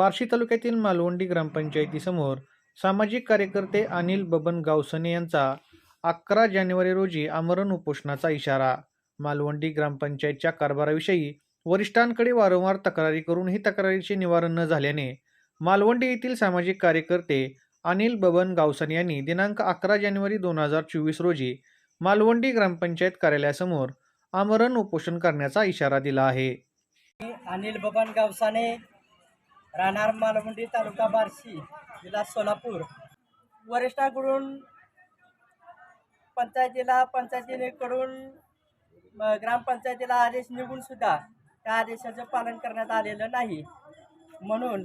बार्शी तालुक्यातील मालवंडी ग्रामपंचायतीसमोर सामाजिक कार्यकर्ते अनिल बबन गावसने यांचा अकरा जानेवारी रोजी आमरण उपोषणाचा इशारा. मालवंडी ग्रामपंचायतच्या कारभाराविषयी वरिष्ठांकडे वारंवार तक्रारी करून ही तक्रारीचे निवारण न झाल्याने मालवंडी येथील सामाजिक कार्यकर्ते अनिल बबन गावसने यांनी दिनांक अकरा जानेवारी दोन हजार चोवीस रोजी मालवंडी ग्रामपंचायत कार्यालयासमोर आमरण उपोषण करण्याचा इशारा दिला आहे. अनिल बबन गावसाने राहणार मालवंडी तालुका बार्शी जिल्हा सोलापूर. वरिष्ठाकडून पंचायतीला पंचायतीकडून म, ग्रामपंचायतीला आदेश निघून सुद्धा त्या आदेशाचं पालन करण्यात आलेलं नाही. म्हणून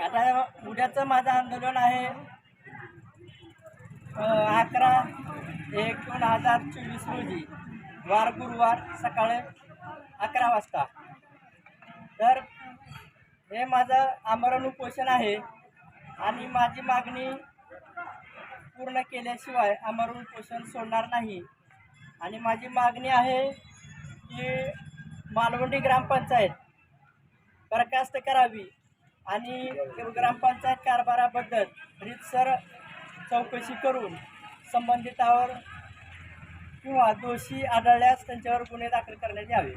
आता उद्याचं माझं आंदोलन आहे अकरा एक दोन हजार चोवीस रोजी वार गुरुवार सकाळी अकरा वाजता. तर हे माझं आमरण उपोषण आहे. आणि माझी मागणी पूर्ण केल्याशिवाय आमरण उपोषण सोडणार नाही. आणि माझी मागणी आहे की मालवंडी ग्रामपंचायत बरखास्त करावी. आणि ग्रामपंचायत कारभाराबद्दल रीतसर चौकशी करून संबंधितावर किंवा दोषी आढळल्यास त्यांच्यावर गुन्हे दाखल करण्यात यावे.